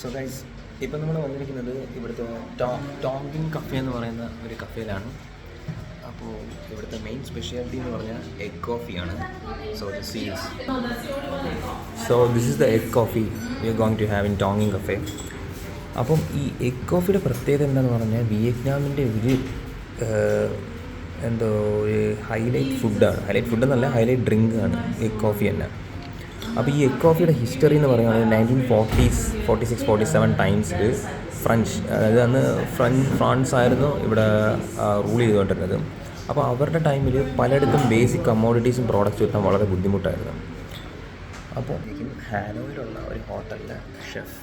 So guys ഇപ്പം നമ്മൾ വന്നിരിക്കുന്നത് ഇവിടുത്തെ ടോങ്കിൻ കഫേ എന്ന് പറയുന്ന ഒരു കഫേയിലാണ് അപ്പോൾ ഇവിടുത്തെ മെയിൻ സ്പെഷ്യാലിറ്റി എന്ന് പറഞ്ഞാൽ egg കോഫിയാണ് so this is so this is the egg coffee you are going to have in ടോങ്ങിങ് cafe അപ്പം ഈ എഗ് കോഫിയുടെ പ്രത്യേകത എന്താണെന്ന് പറഞ്ഞാൽ വിയറ്റ്നാമിന്റെ ഒരു എന്തോ ഒരു ഹൈലൈറ്റ് ഫുഡാണ് ഹൈലൈറ്റ് ഫുഡ് എന്നല്ല ഹൈലൈറ്റ് ഡ്രിങ്ക് ആണ്. എഗ് കോഫി തന്നെ. അപ്പോൾ ഈ എഗ് കോഫിയുടെ ഹിസ്റ്ററി എന്ന് പറയുന്നത് nineteen forties forty six forty seven ടൈംസിൽ French അതായത് അന്ന് ഫ്രഞ്ച് ഫ്രാൻസ് ആയിരുന്നു ഇവിടെ റൂൾ ചെയ്തുകൊണ്ടിരുന്നത്. അപ്പോൾ അവരുടെ ടൈമിൽ പലയിടത്തും ബേസിക് കമ്മോഡിറ്റീസും പ്രോഡക്റ്റ്സും എത്താൻ വളരെ ബുദ്ധിമുട്ടായിരുന്നു. അപ്പോൾ ഹാനോയിലുള്ള ഒരു ഹോട്ടലിലെ ഷെഫ്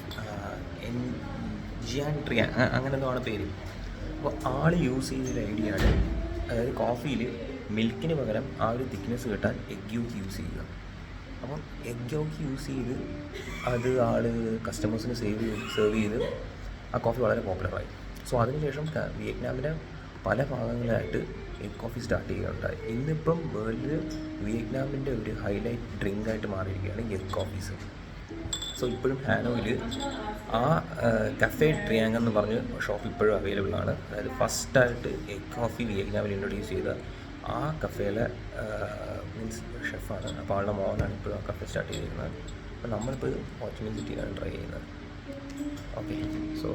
എൻ ജിയാൻ ട്രിയ അങ്ങനെ പേര്. അപ്പോൾ ആൾ യൂസ് ചെയ്തൊരു ഐഡിയ ആണ് അതായത് കോഫിയിൽ മിൽക്കിന് പകരം ആ ഒരു തിക്നെസ് കിട്ടാൻ എഗ് യൂസ് യൂസ് ചെയ്യുക. അപ്പം എഗ് യോക്ക് യൂസ് ചെയ്ത് അത് ആൾ കസ്റ്റമേഴ്സിന് സേവ് ചെയ്ത് സെർവ് ചെയ്ത് ആ കോഫി വളരെ പോപ്പുലറായി സോ അതിനുശേഷം വിയറ്റ്നാമിന്റെ പല ഭാഗങ്ങളിലായിട്ട് എഗ് കോഫി സ്റ്റാർട്ട് ചെയ്യുകയുണ്ടായി. ഇന്നിപ്പം വേൾഡിൽ വിയറ്റ്നാമിന്റെ ഒരു ഹൈലൈറ്റ് ഡ്രിങ്ക് ആയിട്ട് മാറിയിരിക്കുകയാണ് എഗ് കോഫീസ് സോ ഇപ്പോഴും ഹാനോയിൽ ആ കഫേ ട്രിയാങ് എന്ന് പറഞ്ഞ് ഷോപ്പ് ഇപ്പോഴും അവൈലബിൾ ആണ്. അതായത് ഫസ്റ്റായിട്ട് എഗ് കോഫി വിയറ്റ്നാമിൽ ഇൻട്രൊഡ്യൂസ് ചെയ്ത ആ കഫേയിലെ ഷെഫാണ് അപ്പോൾ ആളുടെ മോനാണ് ഇപ്പോഴും ആ കഫേ സ്റ്റാർട്ട് ചെയ്തിരുന്നത് അപ്പോൾ നമ്മളിപ്പോൾ ഹോച്ചിമിൻ സിറ്റിയിലാണ് ട്രൈ ചെയ്യുന്നത്. Okay so